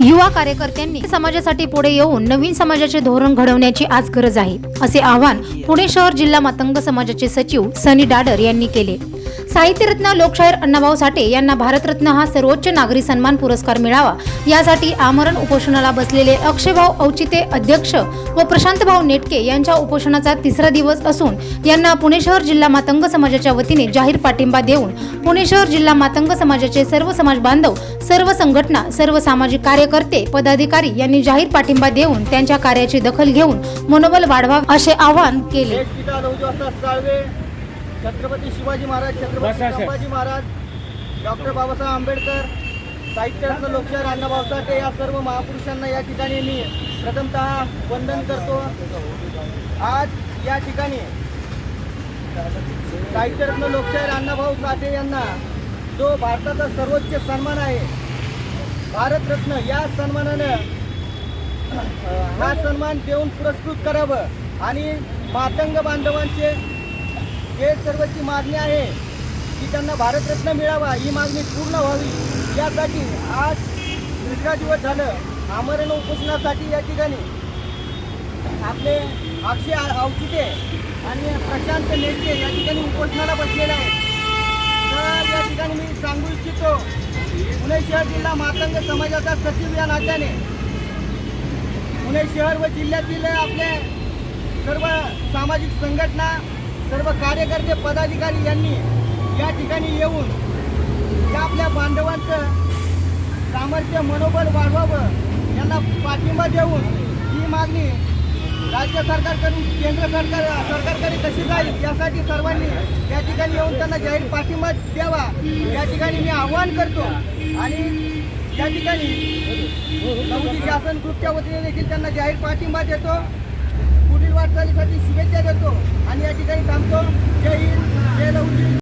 युवा कार्यकर्त्यांनी समाजासाठी पुढे येऊन नवीन समाजाचे धोरण घडवण्याची आज गरज आहे असे आवाहन पुणे शहर जिल्हा मातंग समाजाचे सचिव सनी डाडर यांनी केले. साहित्यरत्न लोकशाहीर अण्णाभाऊ साठे यांना भारतरत्न हा सर्वोच्च नागरी सन्मान पुरस्कार मिळावा. यासाठी आमरण उपोषणाला बसलेले अक्षयभाऊ औचिते अध्यक्ष व प्रशांतभाऊ नेटके यांच्या उपोषणाचा तिसरा दिवस असून यांना पुणे शहर जिल्हा मातंग समाजाच्या वतीने जाहीर पाठिंबा देऊन पुणे शहर जिल्हा मातंग समाजाचे सर्व समाज बांधव सर्व संघटना सर्व सामाजिक कार्यकर्ते पदाधिकारी यांनी जाहीर पाठिंबा देऊन त्यांच्या कार्याची दखल घेऊन मनोबल वाढवा असे आवाहन केले. छत्रपती शिवाजी महाराज छत्रपती. संभाजी महाराज डॉक्टर बाबासाहेब आंबेडकर साहित्यरत्न लोकशाहीर अण्णाभाऊ साठे या सर्व महापुरुषांना या ठिकाणी मी प्रथमतः वंदन करतो आज या ठिकाणी साहित्यरत्न लोकशाहीर अण्णाभाऊ साठे यांना जो भारताचा सर्वोच्च सन्मान आहे भारतरत्न या सन्मानानं हा सन्मान देऊन पुरस्कृत करावं आणि मातंग बांधवांचे हे सर्वची मागणी आहे की त्यांना भारतरत्न मिळावा ही मागणी पूर्ण व्हावी. यासाठी आज दुसरा दिवस झालं. आमरण उपोषणासाठी या ठिकाणी आपले अक्षय अवचिते आणि प्रशांत नेटके या ठिकाणी उपोषणाला बसलेले आहेत. तर या ठिकाणी मी सांगू इच्छितो पुणे शहर जिल्हा मातंग समाजाचा सचिव या नात्याने पुणे शहर व जिल्ह्यातील आपले सर्व सामाजिक संघटना सर्व कार्यकर्ते पदाधिकारी यांनी या ठिकाणी येऊन या आपल्या बांधवांचं सामर्थ्य मनोबल वाढवावं यांना पाठिंबा देऊन ही मागणी राज्य सरकारकडून केंद्र सरकार सरकारकडे कशी जाईल यासाठी सर्वांनी या ठिकाणी येऊन त्यांना जाहीर पाठिंबा द्यावा. या ठिकाणी मी आवाहन करतो आणि या ठिकाणी नवजी शासन ग्रुपच्या वतीने देखील त्यांना जाहीर पाठिंबा देतो. पुढील वाटचालीसाठी शुभेच्छा देतो.